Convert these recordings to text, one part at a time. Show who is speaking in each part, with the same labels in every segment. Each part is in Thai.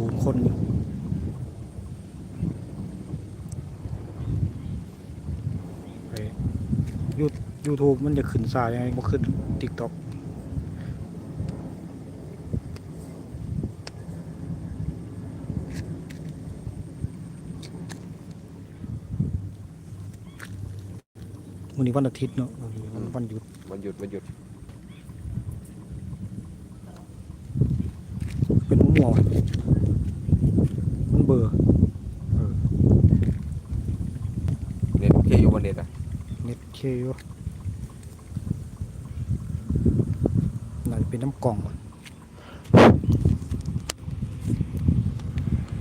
Speaker 1: ศูนย์คนอยู่ไปยูยูทูบมันจะขึ้นสายยังไงบ่ขึ้นติ๊กต็อกวันนี้วันอาทิตย์เนาะวันวันหยุด
Speaker 2: มันหยุดมันหยุด
Speaker 1: เป็นมั่วๆมันเบอร์เออ
Speaker 2: เน็ตโอเคอยู่บนเน็ตอะ
Speaker 1: เคอยู่น่าจะเป็นน้ำกล่อง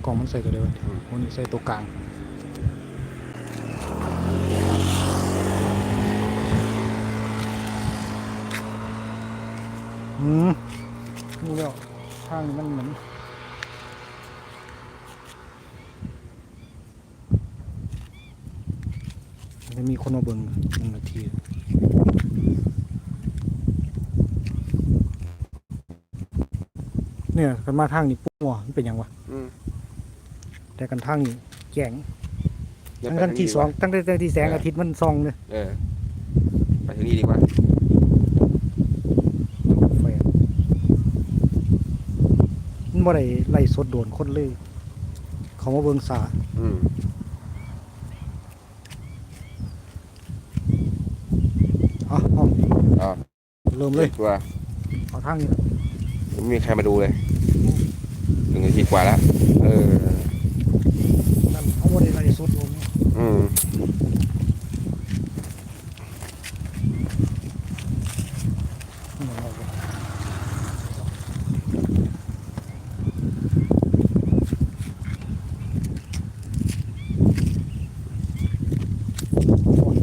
Speaker 1: กล่องมันใส่กันเลยวะมันใส่ตัวกลางอืมนี่แล้วทางนี้มันเหมือน มีคนมาเบิ่งหนึ่งนาทีเนี่ยกันมาทางนี้ปุ๊บว่ะมันเป็นหยังวะ
Speaker 2: อืม
Speaker 1: แต่กันทางนี้แจ้ง
Speaker 2: อย่า
Speaker 1: ทั้ง
Speaker 2: ไป
Speaker 1: ทั้งที่
Speaker 2: ดี
Speaker 1: สอง
Speaker 2: กว่า
Speaker 1: ตั้งแต่ที่แสงอาทิตย์มันส่องเลย
Speaker 2: เออ ไปทางนี้ดีกว่า
Speaker 1: ไฟมันบ่ได้ไล่สดโดนคนเลย เขามาเบิ่งสา
Speaker 2: อืม
Speaker 1: เอ๋อา
Speaker 2: อ่า
Speaker 1: เริ่มเลย
Speaker 2: ตัว
Speaker 1: เอาทางนี้
Speaker 2: ไม่มีใครมาดูเลยหนึ่งนาทีกว่าแล้ว เออ
Speaker 1: นั่นเขาบ่ได้ไล่สดโดน
Speaker 2: อืม
Speaker 1: นี่เอาไป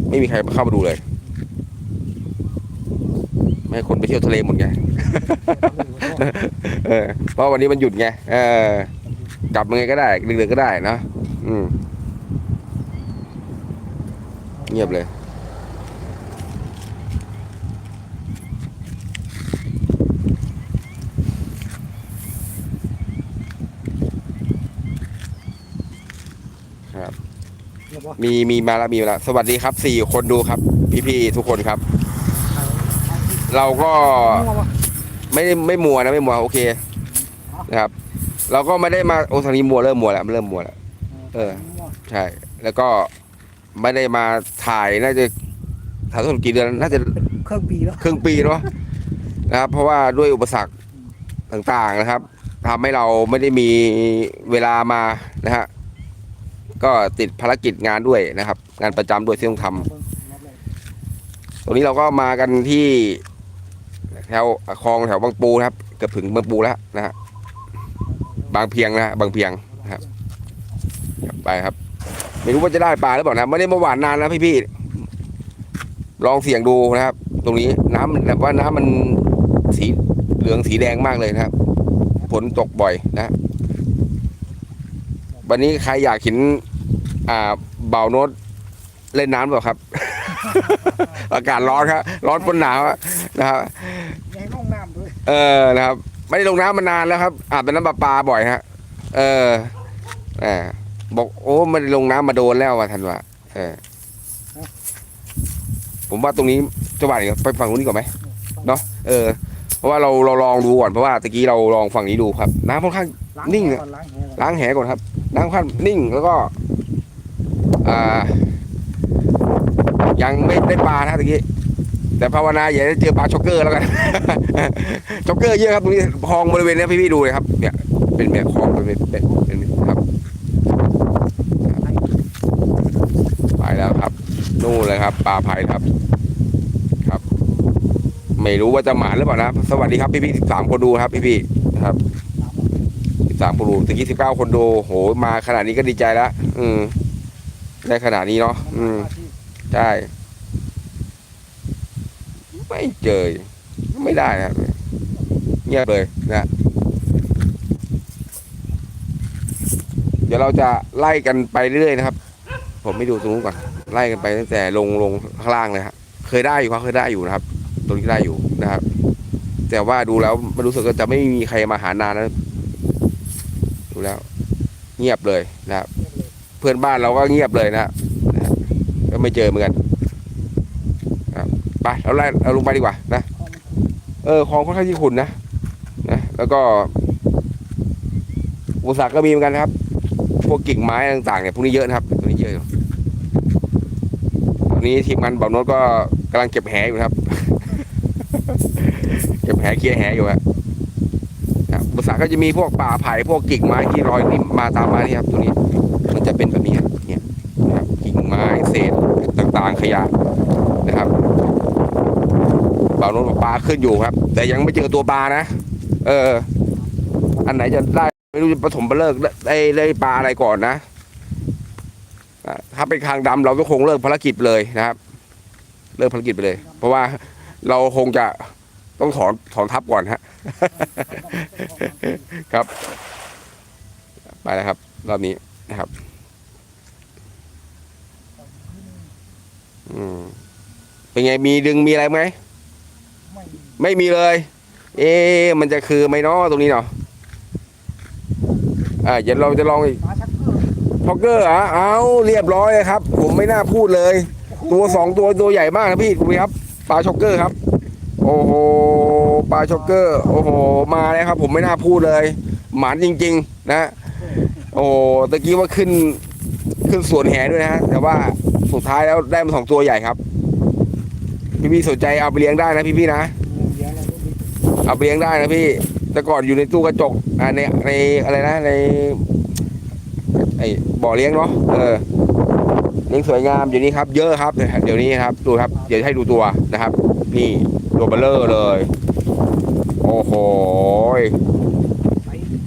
Speaker 2: ไม่มีใครเข้ามาดูเลยไม่ ให้คนไปเที่ยวทะเลหมดไง เออ เพราะวันนี้มันหยุดไง เออ กลับมาไงก็ได้ดึกๆก็ได้เนอะอืม เงียบเลยครับ
Speaker 1: เรียบร้อย
Speaker 2: มีมีมาแล้วมีมาแล้วสวัสดีครับสี่คนดูครับ พี่ๆทุกคนครับ เราก็
Speaker 1: มั่วปะ
Speaker 2: ไม่ได้ไม่มัวนะไม่มัวโอเคนะครับ เราก็ไม่ได้มาโอ้ทางนี้มัวเริ่มมัวแล้วเริ่มมัวแล้วเออ ใช่ แล้วก็ไม่ได้มาถ่ายน่าจะถ่ายต้นกี่เดือนน่าจะ
Speaker 1: เครื่องปีแล้ว
Speaker 2: ครึ่งปีเนาะนะครับ เพราะว่าด้วยอุปสรรคต่างๆนะครับทำให้เราไม่ได้มีเวลามานะฮะก็ติดภารกิจงานด้วยนะครับ งานประจำด้วยที่ต้องทำตรงนี้เราก็มากันที่ แถวคลองแถวบางปูนะครับ เกือบถึงบางปูแล้วนะฮะบางเพียงนะบางเพียงนะครับ ไปครับ ไม่รู้ว่าจะได้ปลาหรือเปล่านะไม่ได้มาหวานนานแล้วพี่พี่ๆลองเสี่ยงดูนะครับ ตรงนี้น้ำแบบว่าน้ำมันสีเหลืองสีแดงมากเลยนะครับฝนตกบ่อยนะ วันนี้ใครอยากเห็นอ่าเบาโน้ตเล่นน้ำเปล่าครับ อากาศร้อนครับ ร้อนฝนหนาวนะครับ เออนะครับ ไม่ได้ลงน้ำมานานแล้วครับ อาบเป็นน้ำประปาบ่อยฮะ เออแหมบอกโอ้ไม่ได้ลงน้ำมาโดนแล้วว่ะท่านว่าเออ ผมว่าตรงนี้จะว่าอย่างไรไปฝั่งนู้นดีกว่าไหมเนาะเออ เพราะว่าเราเราลองดูก่อนเพราะว่าตะกี้เราลองฝั่งนี้ดูครับ น้ำค่อนข้าง
Speaker 1: ล้าง
Speaker 2: นิ่ง
Speaker 1: แห
Speaker 2: อะ
Speaker 1: ก่อนล้างแหก่อน
Speaker 2: ล้างแหก่อนครับล้างค่อนข้างนิ่งแล้วก็ อ่า ยังไม่ได้ปลานะตะกี้ แต่ภาวนาอย่าได้เจอปลาช็อกเกอร์แล้วกัน ช็อกเกอร์เยอะครับตรงนี้คลองบริเวณนี้ยพี่ๆดูเลยครับ เนี่ย เป็นแบบคลองเป็นเป็นเป็นครับ ไปแล้วครับ นู่นเลยครับ ปลาไผ่ครับ ครับ ไม่รู้ว่าจะหมานหรือเปล่านะ สวัสดีครับพี่ๆสิบสามคนดูครับ พี่ๆนะครับสิบสามคนดูตะกี้สิบเก้าคนดูโห มาขนาดนี้ก็ดีใจแล้ว อืม ได้ขนาดนี้เนาะ อืม ใช่ ไม่เจอไม่ได้ครับเงียบเลยนะเดี๋ยวเราจะไล่กันไปเรื่อยนะครับ ผมไม่ดูตรงนู้นก่อนไล่กันไปตั้งแต่ลงลงข้างล่างเลยครับเคยได้อยู่ครับเคยได้อยู่นะครับตรงนี้ได้อยู่นะครับ แต่ว่าดูแล้วมันรู้สึกว่าจะไม่มีใครมาหานานนะดูแล้ว เงียบเลยนะครับ เพื่อนบ้านเราก็เงียบเลยนะก็ไม่เจอเหมือนกัน ไปเราไล่เราลงไปดีกว่านะเออคลองค่อนข้างที่ขุ่นนะนะแล้วก็อุปสรรคก็มีเหมือนกันนะครับ พวกกิ่งไม้ต่างๆเนี่ยพวกนี้เยอะนะครับตรงนี้เยอะอยู่ตอนนี้ทีมงานบ่าวโน้ตก็กำลังเก็บแหอยู่ครับ เก็บแหเคลียร์แหอยู่ครับครับอุปสรรคก็จะมีพวกป่าไผ่พวกกิ่งไม้ที่ลอยนี่มาตามมานี่ครับตรงนี้ มันจะเป็นแบบนี้ครับเนี่ยนะครับกิ่งไม้เศษต่างๆ ขยะนะครับ บ่าวโน้ตบอกปลาขึ้นอยู่ครับ แต่ยังไม่เจอตัวปลานะ เออ อันไหนจะได้ไม่รู้จะผสมไปเลิกได้ได้ปลาอะไรก่อนนะถ้าเป็นคางดำเราก็คงเลิกภารกิจเลยนะครับ เลิกภารกิจไปเลย เพราะว่าเราคงจะต้องถอนถอนทับก่อนฮะครับ ไปแล้วครับรอบนี้นะครับ อืมเป็นไงมีดึงมีอะไรไหม ไม่มีเลย เอ๊มันจะคือไมเนาะตรงนี้เนาะอ่าเดี๋ยวเราจะลองอีก
Speaker 1: ช็อ
Speaker 2: กเกอร์อะเอาเรียบร้อยเลยครับ ผมไม่น่าพูดเลย ตัวสองตัวตัวใหญ่มากนะพี่คุณพี่ครับปลาช็อกเกอร์ครับ โอ้โหปลาช็อกเกอร์โอ้โหมาแล้วครับ ผมไม่น่าพูดเลย หมานจริง ๆ นะ โอ้โหตะกี้ว่าขึ้นขึ้นสวนแหด้วยนะฮะแต่ว่าสุดท้ายแล้วได้มาสองตัวใหญ่ครับ พี่ๆสนใจเอาไปเลี้ยงได้นะพี่ๆนะ
Speaker 1: เดี๋ยวเราดูดิ
Speaker 2: เอาไปเลี้ยงได้นะพี่ แต่ก่อนอยู่ในตู้กระจกอ่าในในอะไรนะใน ไอ้บ่อเลี้ยงเนาะเออเลี้ยงสวยงามอยู่นี้ครับ เยอะครับ เดี๋ยวนี้ครับดูครับเดี๋ยวให้ดูตัวนะครับ นี่ตัวเบลเลอร์เลย โอ้โห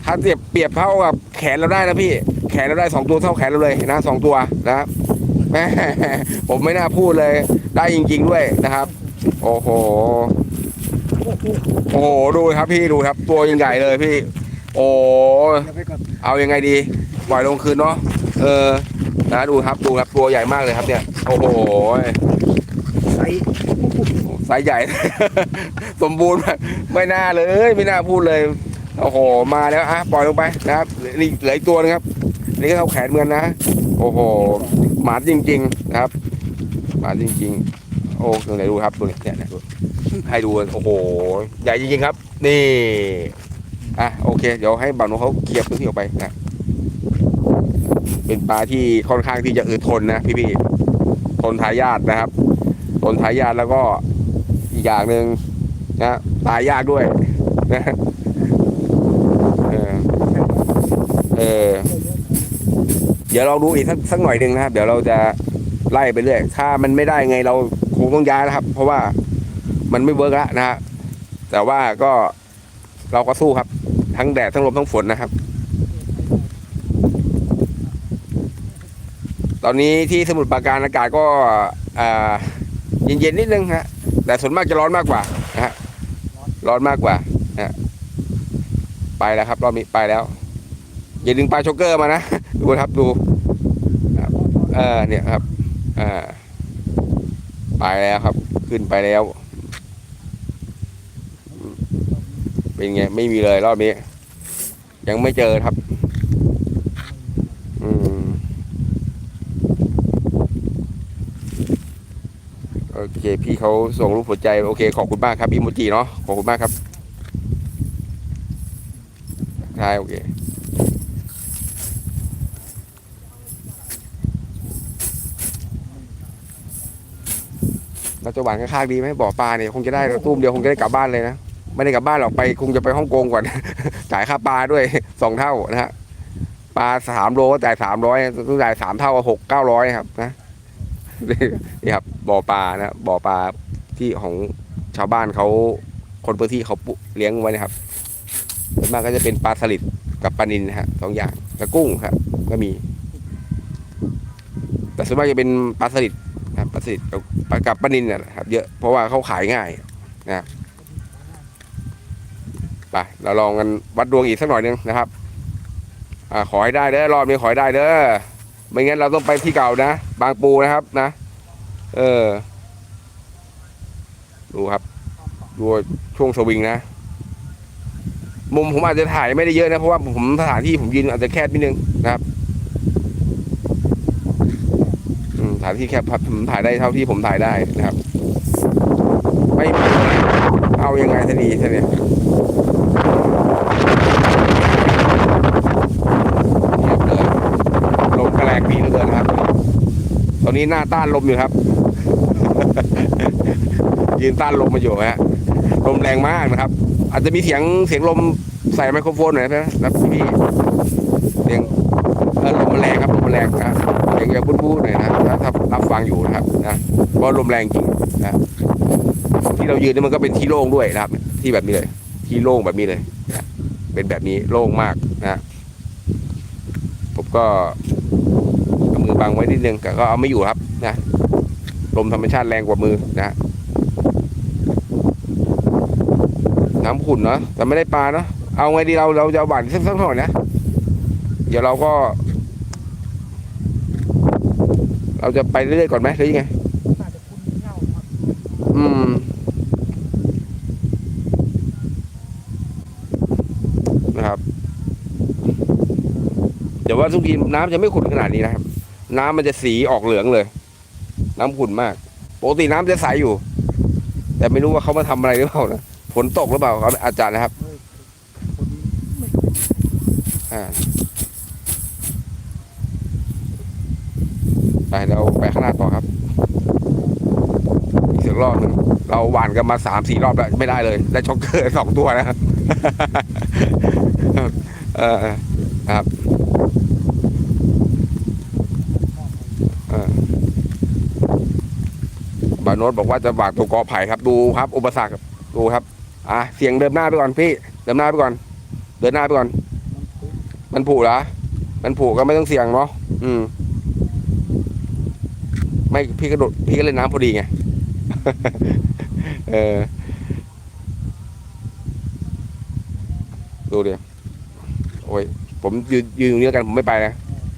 Speaker 2: ถ้าเปรียบเปรียบเท่ากับแขนเราได้นะพี่ แขนเราได้สองตัวเท่าแขนเราเลยนะสองตัวนะครับแม่ผมไม่น่าพูดเลย ได้จริง ๆ ด้วยนะครับ โอ้โห
Speaker 1: โอ้โห
Speaker 2: ดูครับพี่ดูครับ ตัวยังใหญ่เลยพี่ โอ้
Speaker 1: เอน
Speaker 2: เอายังไงดีปล่อยลงคืนเนาะเออนะดูครับดูครับตัวใหญ่มากเลยครับเนี่ย โอ้โหไซส์ใหญ่ สมบูรณ์ไม่น่าเลย ไม่น่าพูดเลยโอ้โห มาแล้วอะปล่อยลงไปนะครับนี่เหลืออีกตัวนึงครับ นี่ก็เท่าแขนเหมือนนนะ โอ้โห หมาจริง ๆ นะครับ หมาจริงๆ โอ้ตรงไหนดูครับตัวนี้เนี่ยเนี่ยให้ดูโอ้โหใหญ่จริงๆครับ นี่อะโอเค เดี๋ยวให้บ่าวนุเขาเคลียร์พื้นที่ออกไปนะเป็นปลาที่ค่อนข้างที่จะอึดทนนะพี่ๆทนทายาทนะครับทนทายาทแล้วก็อีกอย่างหนึ่งนะตายยากด้วยนะเออเออเดี๋ยวเราดูอีกสักสักหน่อยหนึ่งนะครับ เดี๋ยวเราจะ ไล่ไปเรื่อยถ้ามันไม่ได้ไงเราคงต้องย้ายแล้วครับ เพราะว่ามันไม่เวิร์กแล้วนะฮะแต่ว่าก็เราก็สู้ครับ ทั้งแดดทั้งลมทั้งฝนนะครับ ตอนนี้ที่สมุทรปราการอากาศก็เย็นๆนิดนึงฮะแต่ส่วนมากจะร้อนมากกว่านะฮะร้อนมากกว่านะฮะไปแล้วครับรอบนี้ไปแล้ว อย่าดึงปลาโชกเกอร์มานะ ดูครับดูเออเนี่ยครับ อ่า ไปแล้วครับ ขึ้นไปแล้ว เป็นไง ไม่มีเลยรอบนี้ ยังไม่เจอครับ อืม โอเค พี่เขาส่งรูปหัวใจ โอเค ขอบคุณมากครับพี่มูจิเนาะ ขอบคุณมากครับใช่โอเค เราจะหวานข้างๆดีไหมบ่อปลาเนี่ยคงจะได้ตุ้มเดียวคงจะได้กลับบ้านเลยนะไม่ได้กลับบ้านหรอกไปคงจะไปฮ่องกงก่อน จ่ายค่าปลาด้วยสองเท่านะฮะปลาสามโลก็จ่ายสามร้อยต้องจ่ายสามเท่าหกเก้าร้อยครับนะนี่ครับบ่อปลานะบ่อปลาที่ของชาวบ้านเขาคนพื้นที่เขาเลี้ยงไว้นะครับส่วนมากก็จะเป็นปลาสลิดกับปลานิลนะฮะสองอย่างกับกุ้งครับ ก็มี แต่ส่วนมากจะเป็นปลาสลิด ปลาสลิดกับปลากับปลานิลนะครับ เยอะเพราะว่าเขาขายง่ายนะไปเราลองกันวัดดวงอีกสักหน่อยหนึงนะครับอ่าขอให้ได้เด้อรอบนี้ขอให้ได้เด้อไม่งั้นเราต้องไปที่เก่านะบางปูนะครับนะ เออ ดูครับดูช่วงสวิงนะมุมผมอาจจะถ่ายไม่ได้เยอะนะเพราะว่าผมสถานที่ผมยืนอาจจะแคบนิดนึงนะครับอืมสถานที่แคบครับผมถ่ายได้เท่าที่ผมถ่ายได้นะครับ ไม่มีเอายังไงจะดีท่าเนี่ยเลยลมกระแรงดีเหลือเกินครับ ตอนนี้หน้าต้านลมอยู่ครับ ยืนต้านลมมาอยู่ฮะลมแรงมากนะครับ อาจจะมีเสียงเสียงลมใส่ไมโครโฟนหน่อยนะครับพี่เสียงลมมันแรงครับลมมันแรงนะเสี ยงอย่าพูดๆหน่อยนะถ้าถ้ารับฟังอยู่นะครับนะเพราะลมแรงจริงนะที่เรายืนนี่มันก็เป็นที่โล่งด้วยนะครับ ที่แบบนี้เลย ที่โล่งแบบนี้เลยนะเป็นแบบนี้โล่งมากนะผมก็เอามือบังไว้นิดนึงแต่ก็เอาไม่อยู่ครับนะลมธรรมชาติแรงกว่ามือนะน้ำขุ่นเนาะแต่ไม่ได้ปลาเนาะเอาไงดีเราเราจะหวานสักสักหน่อยนะเดี๋ยวเราก็ เราจะไปเรื่อยๆก่อนไหมหรือยังไงอืมนะครับ เดี๋ยวว่าทุกทีน้ำจะไม่ขุ่นขนาดนี้นะครับ น้ำมันจะสีออกเหลืองเลย น้ำขุ่นมากปกติน้ำจะใสอยู่ แต่ไม่รู้ว่าเขามาทำอะไรหรือเปล่านะฝนตกหรือเปล่าครับอาจารย์นะครับ
Speaker 1: คนไม่
Speaker 2: อ่า ไปเราไปข้างหน้าต่อครับอีกสักรอบหนึ่งเราหวานกันมาสามสี่รอบแล้วไม่ได้เลย ได้ช็อกเกอร์สองตัวนะครับเออครับบาโนตบอกว่าจะหวานตัวกอไผ่ครับดูครับ อุปสรรคดูครับ อะเสียงเดินหน้าไปก่อนพี่ เดินหน้าไปก่อน เดินหน้าไปก่อน
Speaker 1: มันคุ้น
Speaker 2: มันผูเหรอมันผูก็ไม่ต้องเสี่ยงเนาะอืม ไม่พี่กระโดดพี่ก็เล่นน้ำพอดีไงเออดูดิโอ้ยผมยืนยืนตรงนี้แล้วกันผมไม่ไปนะ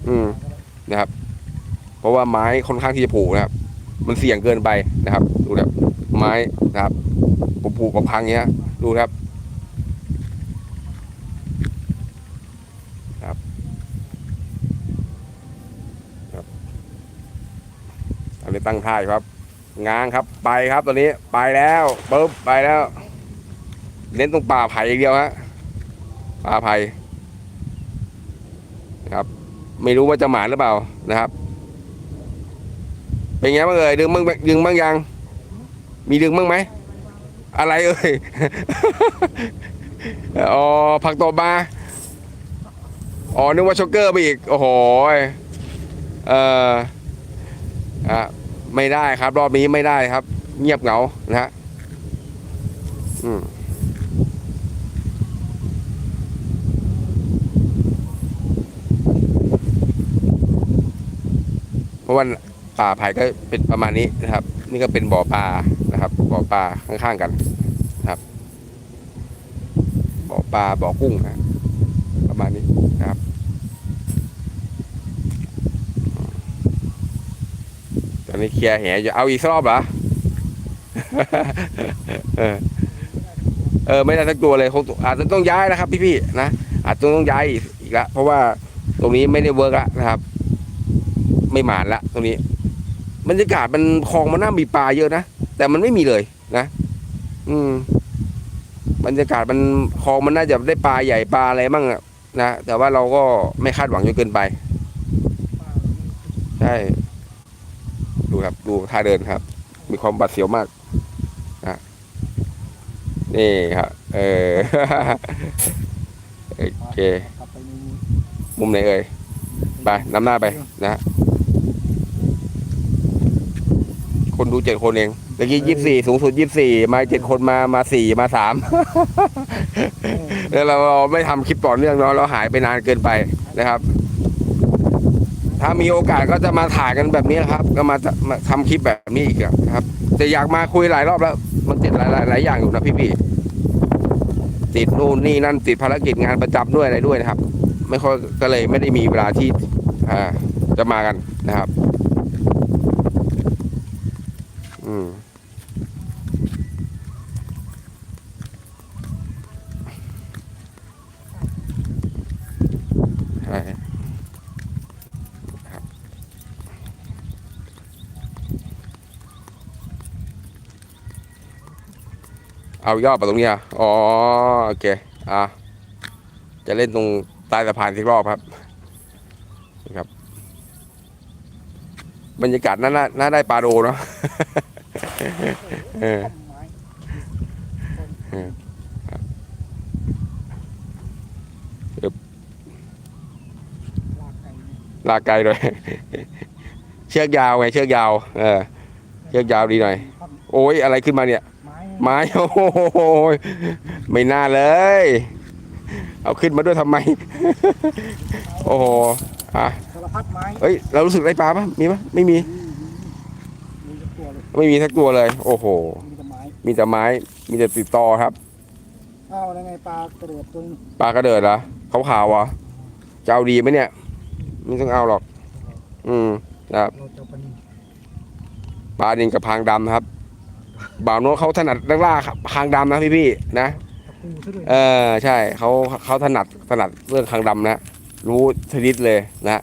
Speaker 2: อืมนะครับ เพราะว่าไม้ค่อนข้างที่จะผูนะครับ มันเสี่ยงเกินไปนะครับ ดูแบบไม้นะครับผมผูกกับพังเงี้ย ดูครับ อนนี้ตั้งท่าอยู่ครับ ง้างครับ ไปครับตอนนี้ไปแล้วปุ๊บไปแล้ว เน้นตรงป่าไผ่อย่างเดียวฮะป่าไผ่นะครับ ไม่รู้ว่าจะหมานหรือเปล่านะครับ เป็นไงบ้างเอ่ยดึงบ้างดึงบ้างยัง มีดึงบ้างไหมอะไรเอ่ยอ๋อผักตบมาอ๋อนึกว่าช็อกเกอร์ไปอีก โอ้โห เอออะ ไม่ได้ครับ รอบนี้ไม่ได้ครับ เงียบเหงานะฮะอืมเพราะว่าป่าไผ่ก็เป็นประมาณนี้นะครับ นี่ก็เป็นบ่อปลานะครับ บ่อปลาข้างๆกันนะครับ บ่อปลาบ่อกุ้งนะประมาณนี้นะครับ ตอ นี้เคลียร์แหอยู่เอาอีกรอบเหรอ เออ ไม่ได้สักตัวเลยคงอาจจะต้องย้ายนะครับ พี่ๆนะอาจจะต้องย้ายอีกละเพราะว่าตรงนี้ไม่ได้เวิร์กละนะครับ ไม่หมานละตรงนี้บรรยากาศมันคลองมันน่ามีปลาเยอะนะแต่มันไม่มีเลยนะ อืม บรรยากาศมันคลองมันน่าจะได้ปลาใหญ่ปลาอะไรบ้างนะแต่ว่าเราก็ไม่คาดหวังจนเกินไป ใช่ ครับ ดูท่าเดินครับ มีความบาดเสียวมากนะนี่ครับเออโอเคมุมไหนเอ่ยไปนำหน้าไปนะฮะคนดูเจ็ดคนเองตะกี้ยี่สี่สูงสุดยี่สี่มาเจ็ดคนมามาสี่มาสามแล้วเราเราไม่ทำคลิปต่อเนื่องเนาะเราหายไปนานเกินไปนะครับ ถ้ามีโอกาสก็จะมาถ่ายกันแบบนี้ครับ ก็มาจะมาทำคลิปแบบนี้อีกครับ แต่อยากมาคุยหลายรอบแล้ว มันติดหลายหลายหลายอย่างอยู่นะพี่พี่ๆติดนู่นนี่นั่นติดภารกิจงานประจำด้วยอะไรด้วยนะครับ ไม่ค่อยก็เลยไม่ได้มีเวลาที่จะมากันนะครับ อืม เอายอดไปตรงนี้ยอ๋อโอเคอะจะเล่นตรงใต้สะพานที่รอบครับนี่ครับ บรรยากาศน่าน่าได้ปลาโดเนาะเออเออ
Speaker 1: ลากไก
Speaker 2: ลเลยเชือกยาวไงเชือกยาว เออ เชือกยาวดีหน่อย โอ้ยอะไรขึ้นมาเนี่ย
Speaker 1: ไม้
Speaker 2: ไม้โอ้โหไม่น่าเลย เอาขึ้นมาด้วยทำไม โอ้โหอะ
Speaker 1: สารพัดไม้
Speaker 2: เฮ้ย เรารู้สึกได้ปลาปะมีปะไม่มี
Speaker 1: มีทุกตัวเลย
Speaker 2: ไม่มีสักตัวเลย โอ้โห
Speaker 1: มีแต่ไม้
Speaker 2: มีแต่ไม้ มีแต่ติดต่อครับ
Speaker 1: อ้าวแล้วไงปลากระโดดตัวนี้
Speaker 2: ปลากระเดิดเหรอขาวขาวๆเหรอจะเอาดีไหมเนี่ย ไม่ต้องเอาหรอก อืมนะครับ
Speaker 1: เราจะเป็น
Speaker 2: ปลาดินกับพางดำครับ บ่าวโน้ตเขาถนัดนักล่าครับพางดำนะพี่พี่ๆนะ
Speaker 1: ตะปูซะด้วย
Speaker 2: เออใช่เขาเขาถนัดถนัดเรื่องคางดำนะรู้ชนิดเลยนะ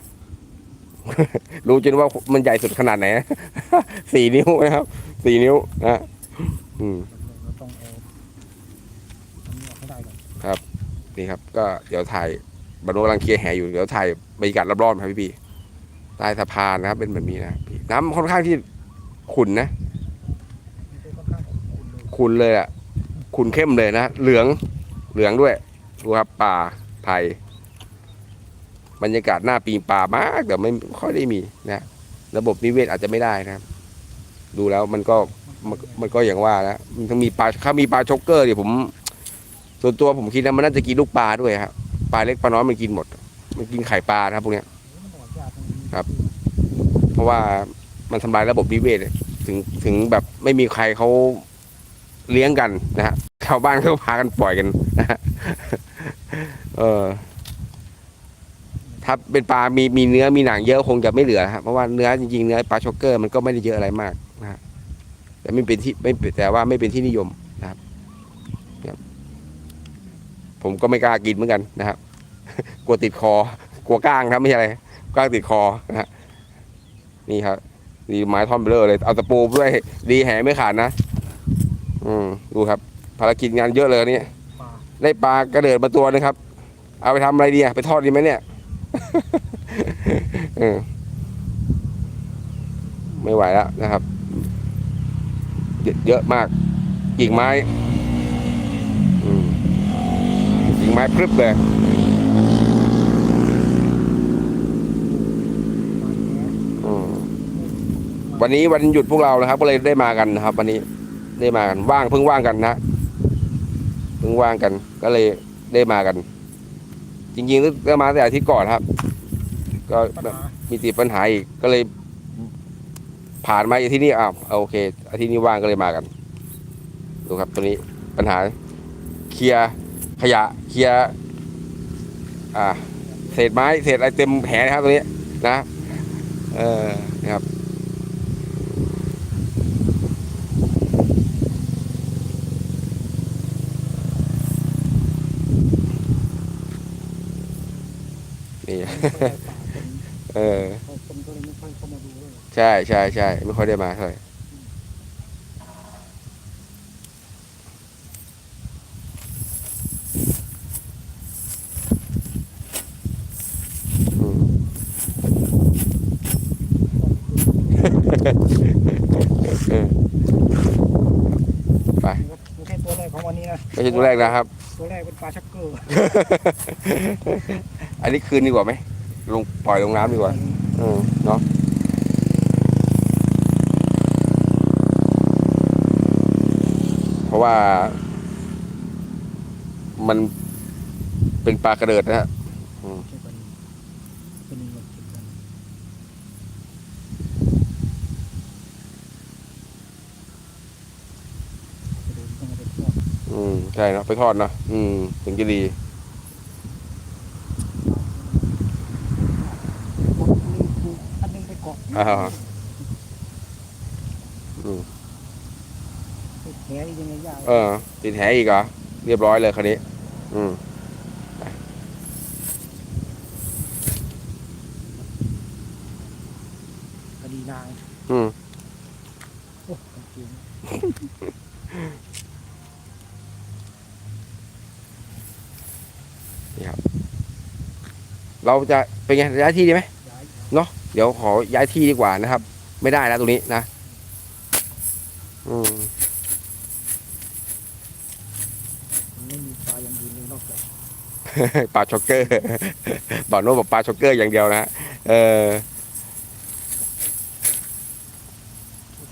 Speaker 2: รู้จนว่ามันใหญ่สุดขนาดไหนสี่นิ้วนะครับสี่นิ้วนะอืม
Speaker 1: เราต้องเอาอันนี้ออกให้ได้ก่อน
Speaker 2: นี่ครับ ก็เดี๋ยวถ่ายบรรลุกำลังเคลียร์แหอยู่เดี๋ยวถ่ายบรรยากาศรอบๆครับพี่พี่ๆใต้สะพานนะครับเป็นแบบนี้นะพี่น้ำค่อนข้างที่ขุ่นนะ
Speaker 1: มันเป็นค่อนข้างขุ่นเลย
Speaker 2: ขุนเลยอะขุนเข้มเลยนะ เหลืองเหลืองด้วยดูครับป่าไทยบรรยากาศหน้าปีนป่ามากแต่ไม่ค่อยได้มีนะระบบนิเวศอาจจะไม่ได้นะครับ ดูแล้วมันก็มันก็อย่างว่าแล้วมันต้องมีปลาถ้ามีปลาช็อกเกอร์เนี่ยผม ส่วนตัวผมคิดนะมันน่าจะกินลูกปลาด้วยครับปลาเล็กปลาน้อยมันกินหมด มันกินไข่ปลาครับพวกเนี้ย
Speaker 1: มันออกยากตรงนี้
Speaker 2: ครับ เพราะว่ามันทำลายระบบนิเวศถึงถึงแบบไม่มีใครเขา เลี้ยงกันนะฮะชาวบ้านเขาพากันปล่อยกันนะฮะเออถ้าเป็นปลา มีมีเนื้อมีหนังเยอะคงจะไม่เหลือครับเพราะว่าเนื้อจริงๆเนื้อปลาช็อกเกอร์มันก็ไม่ได้เยอะอะไรมากนะฮะแต่ไม่เป็นที่ไม่แต่ว่าไม่เป็นที่นิยมนะครับครับผมก็ไม่กล้ากินเหมือนกันนะครับ กลัวติดคอ กลัวก้างครับไม่ใช่อะไรก้างติดคอนะฮะนี่ครับดีไม้ท่อนเบลอเลย เอาตะปูด้วย ดีแหไม่ขาดนะ อืมดูครับ ภารกิจงานเยอะเลยเนี่ย
Speaker 1: ปลา
Speaker 2: ได้ปลากระเดิดมาตัวนึงครับ เอาไปทำอะไรดีอะไปทอดดีไหมเนี่ยเออไม่ไหวแล้วนะครับ เยอะเยอะมากกิ่งไม้อืมกิ่งไม้พรึบเลย
Speaker 1: ปลาแง่
Speaker 2: อืมวันนี้วันหยุดพวกเรานะครับ ก็เลยได้มากันนะครับ วันนี้ ได้มากันว่างเพิ่งว่างกันนะเพิ่งว่างกัน ก็เลยได้มากัน จริงๆก็มาแต่อาทิตย์ก่อนครับ ก็มีติดปัญหาอีกก็เลยผ่านมาที่นี่อ้าวโอเคอาที่นี้ว่างก็เลยมากันดูครับตัวนี้ปัญหาเคลียร์ขยะเคลียร์อ่าเศษไม้เศษอะไรเต็มแผลนะครับตัวนี้นะ เออนะครับ นี่ เออ
Speaker 1: คนก็เลยไม่ค่อยเข้ามาดูเลย
Speaker 2: ใช่ใช่ใช่ไม่ค่อยได้มาเท่าไหร่อืมเออไป
Speaker 1: ไม่ใช่ตัวแรกของวันนี้นะ
Speaker 2: ไม่ใช่ตัวแรกนะครับ
Speaker 1: ตัวแรกเป็นปลาชักเกอร์
Speaker 2: อันนี้คืนดีกว่าไหม ลงปล่อยลงน้ำดีกว่าเออเนาะเพราะว่า มันเป็นปลากระเดิดนะฮะ
Speaker 1: ใช่ปลานิลเป็นนิลเรากินกันกระโดดต้องเอาไปทอด
Speaker 2: อืมใช่เนาะไปทอดเนาะอืมถึงจะดี
Speaker 1: อ่
Speaker 2: อืมติด
Speaker 1: แผลอีกยังไงยา
Speaker 2: เออ ติดแหอีกเหรอ เรียบร้อยเลยคันนี้ อืมคดี
Speaker 1: นาง
Speaker 2: อืม
Speaker 1: โอ้กนี่ครับ
Speaker 2: เราจะเป็นไงระยะที่ดีไหม เนาะเดี๋ยวขอย้ายที่ดีกว่านะครับ ไม่ได้แล้วตรงนี้นะอืม
Speaker 1: มันไม่มีปลาอย่างอื่นเลยนอกจาก
Speaker 2: ปลาช็อกเกอร์บ่าวโน้ตบอกปลาช็อกเกอร์อย่างเดียวนะฮะเออ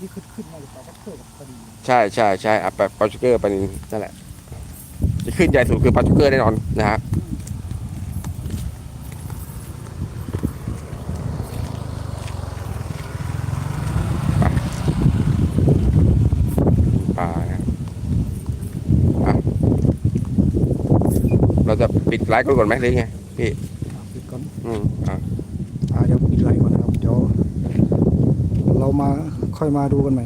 Speaker 1: ที่ขึ้นขึ้นมาจากปลาก็เพิ่มพอดี
Speaker 2: ใช่ใช่ใช่อะปลาปลาช็อกเกอร์เป็นนั่นแหละจะขึ้นใหญ่สุดคือปลาช็อกเกอร์แน่นอนนะฮะไปปลานะครับอะเราจะปิด ไลฟ์ก่อนไหมหรือไง
Speaker 1: อะปิดก่อน
Speaker 2: อืมอะ
Speaker 1: อ่าเดี๋ยวปิดไลน์ก่อนนะครับเดี๋ยวเรามาค่อยมาดูกันใหม่